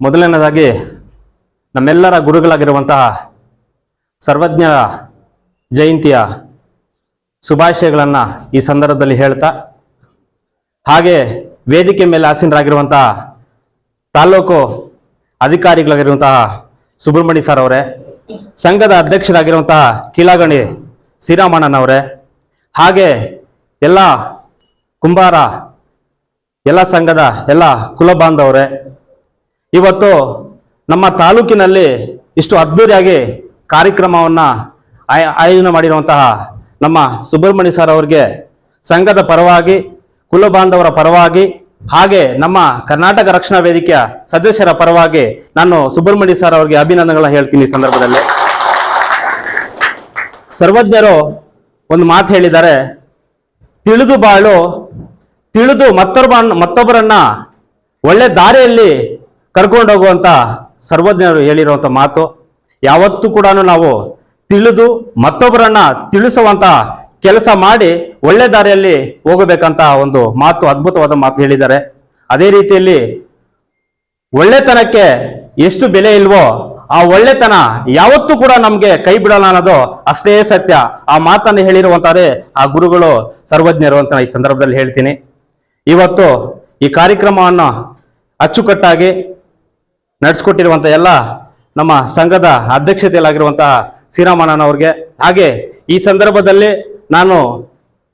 ಮೊದಲನೇದಾಗಿ ನಮ್ಮೆಲ್ಲರ ಗುರುಗಳಾಗಿರುವಂತಹ ಸರ್ವಜ್ಞರ ಜಯಂತಿಯ ಶುಭಾಶಯಗಳನ್ನು ಈ ಸಂದರ್ಭದಲ್ಲಿ ಹೇಳ್ತಾ, ಹಾಗೆ ವೇದಿಕೆ ಮೇಲೆ ಆಸೀನರಾಗಿರುವಂತಹ ತಾಲೂಕು ಅಧಿಕಾರಿಗಳಾಗಿರುವಂತಹ ಸುಬ್ರಹ್ಮಣ್ಯ ಸರ್ ಅವರೇ, ಸಂಘದ ಅಧ್ಯಕ್ಷರಾಗಿರುವಂತಹ ಕೀಳಾಗಣಿ ಶ್ರೀರಾಮಣ್ಣನವರೇ ಹಾಗೆ ಎಲ್ಲ ಕುಂಬಾರ, ಎಲ್ಲ ಸಂಘದ ಎಲ್ಲ ಕುಲಬಾಂಧವರೇ ಇವತ್ತು ನಮ್ಮ ತಾಲೂಕಿನಲ್ಲಿ ಇಷ್ಟು ಅದ್ಧೂರಿಯಾಗಿ ಕಾರ್ಯಕ್ರಮವನ್ನು ಆಯ- ಆಯೋಜನೆ ಮಾಡಿರುವಂತಹ ನಮ್ಮ ಸುಬ್ರಹ್ಮಣ್ಯ ಸರ್ ಅವರಿಗೆ ಸಂಘದ ಪರವಾಗಿ, ಕುಲಬಾಂಧವರ ಪರವಾಗಿ, ಹಾಗೆ ನಮ್ಮ ಕರ್ನಾಟಕ ರಕ್ಷಣಾ ವೇದಿಕೆಯ ಸದಸ್ಯರ ಪರವಾಗಿ ನಾನು ಸುಬ್ರಹ್ಮಣ್ಯ ಸರ್ ಅವರಿಗೆ ಅಭಿನಂದನೆಗಳನ್ನ ಹೇಳ್ತೀನಿ ಈ ಸಂದರ್ಭದಲ್ಲಿ. ಸರ್ವಜ್ಞರು ಒಂದು ಮಾತು ಹೇಳಿದ್ದಾರೆ, ತಿಳಿದು ಬಾಳು, ತಿಳಿದು ಮತ್ತೊಬ್ಬ ಮತ್ತೊಬ್ಬರನ್ನ ಒಳ್ಳೆ ದಾರಿಯಲ್ಲಿ ಕರ್ಕೊಂಡು ಹೋಗುವಂತ ಸರ್ವಜ್ಞರು ಹೇಳಿರುವಂತ ಮಾತು, ಯಾವತ್ತೂ ಕೂಡ ನಾವು ತಿಳಿದು ಮತ್ತೊಬ್ಬರನ್ನ ತಿಳಿಸುವಂತ ಕೆಲಸ ಮಾಡಿ ಒಳ್ಳೆ ದಾರಿಯಲ್ಲಿ ಹೋಗಬೇಕಂತ ಒಂದು ಮಾತು, ಅದ್ಭುತವಾದ ಮಾತು ಹೇಳಿದ್ದಾರೆ. ಅದೇ ರೀತಿಯಲ್ಲಿ ಒಳ್ಳೆತನಕ್ಕೆ ಎಷ್ಟು ಬೆಲೆ ಇಲ್ವೋ ಆ ಒಳ್ಳೆತನ ಯಾವತ್ತೂ ಕೂಡ ನಮ್ಗೆ ಕೈ ಬಿಡಲ್ಲ ಅನ್ನೋದು ಅಷ್ಟೇ ಸತ್ಯ. ಆ ಮಾತನ್ನು ಹೇಳಿರುವಂತಾರೆ ಆ ಗುರುಗಳು, ಸರ್ವಜ್ಞರು ಅಂತ ಈ ಸಂದರ್ಭದಲ್ಲಿ ಹೇಳ್ತೀನಿ. ಇವತ್ತು ಈ ಕಾರ್ಯಕ್ರಮವನ್ನು ಅಚ್ಚುಕಟ್ಟಾಗಿ ನಡೆಸ್ಕೊಟ್ಟಿರುವಂತ ಎಲ್ಲ ನಮ್ಮ ಸಂಘದ ಅಧ್ಯಕ್ಷತೆಯಲ್ಲಾಗಿರುವಂತಹ ಶ್ರೀರಾಮಣ್ಣನವ್ರಿಗೆ ಹಾಗೆ ಈ ಸಂದರ್ಭದಲ್ಲಿ ನಾನು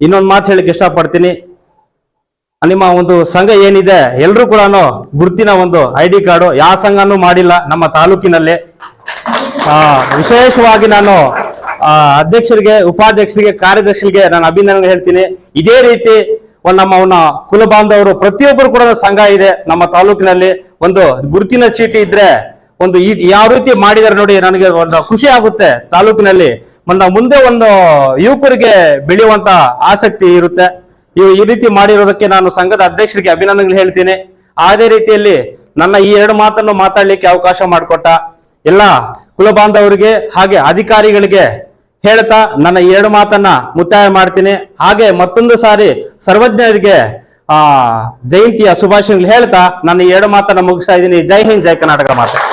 ಇನ್ನೊಂದು ಮಾತು ಹೇಳಿಕ್ಕೆ ಇಷ್ಟಪಡ್ತೀನಿ. ನಿಮ್ಮ ಒಂದು ಸಂಘ ಏನಿದೆ ಎಲ್ಲರೂ ಕೂಡ ಗುರುತಿನ ಒಂದು ಐ ಡಿ ಕಾರ್ಡು. ಯಾವ ಸಂಘನೂ ಮಾಡಿಲ್ಲ ನಮ್ಮ ತಾಲೂಕಿನಲ್ಲಿ. ವಿಶೇಷವಾಗಿ ನಾನು ಅಧ್ಯಕ್ಷರಿಗೆ, ಉಪಾಧ್ಯಕ್ಷರಿಗೆ ಕಾರ್ಯದರ್ಶಿಗೆ ನಾನು ಅಭಿನಂದನೆ ಹೇಳ್ತೀನಿ. ಇದೇ ರೀತಿ ನಮ್ಮ ಕುಲ ಬಾಂಧವರು ಪ್ರತಿಯೊಬ್ಬರು ಕೂಡ ಸಂಘ ಇದೆ. ನಮ್ಮ ತಾಲೂಕಿನಲ್ಲಿ ಒಂದು ಗುರುತಿನ ಚೀಟಿ ಇದ್ರೆ ಒಂದು ಯಾವ ರೀತಿ ಮಾಡಿದಾರೆ ನೋಡಿ ನನಗೆ ಒಂದು ಖುಷಿ ಆಗುತ್ತೆ. ತಾಲೂಕಿನಲ್ಲಿ ನನ್ನ ಮುಂದೆ ಒಂದು ಯುವಕರಿಗೆ ಬೆಳೆಯುವಂತ ಆಸಕ್ತಿ ಇರುತ್ತೆ. ಈ ರೀತಿ ಮಾಡಿರೋದಕ್ಕೆ ನಾನು ಸಂಘದ ಅಧ್ಯಕ್ಷರಿಗೆ ಅಭಿನಂದನೆಗಳು ಹೇಳ್ತೀನಿ. ಅದೇ ರೀತಿಯಲ್ಲಿ ನನ್ನ ಈ ಎರಡು ಮಾತನ್ನು ಮಾತಾಡ್ಲಿಕ್ಕೆ ಅವಕಾಶ ಮಾಡಿಕೊಟ್ಟ ಎಲ್ಲ ಕುಲಬಾಂಧವರಿಗೆ ಹಾಗೆ ಅಧಿಕಾರಿಗಳಿಗೆ ಹೇಳ್ತಾ ನನ್ನ ಎರಡು ಮಾತನ್ನ ಮುಕ್ತಾಯ ಮಾಡ್ತೀನಿ. ಹಾಗೆ ಮತ್ತೊಂದು ಸಾರಿ ಸರ್ವಜ್ಞರಿಗೆ, ಆ, ಜಯಂತಿಯ ಶುಭಾಶಯಗಳು ಹೇಳ್ತಾ ನನ್ನ ಎರಡು ಮಾತನ್ನ ಮುಗಿಸ್ತಾ ಇದ್ದೀನಿ. ಜೈ ಹಿಂದ್, ಜೈ ಕರ್ನಾಟಕ ಮಾತೆ.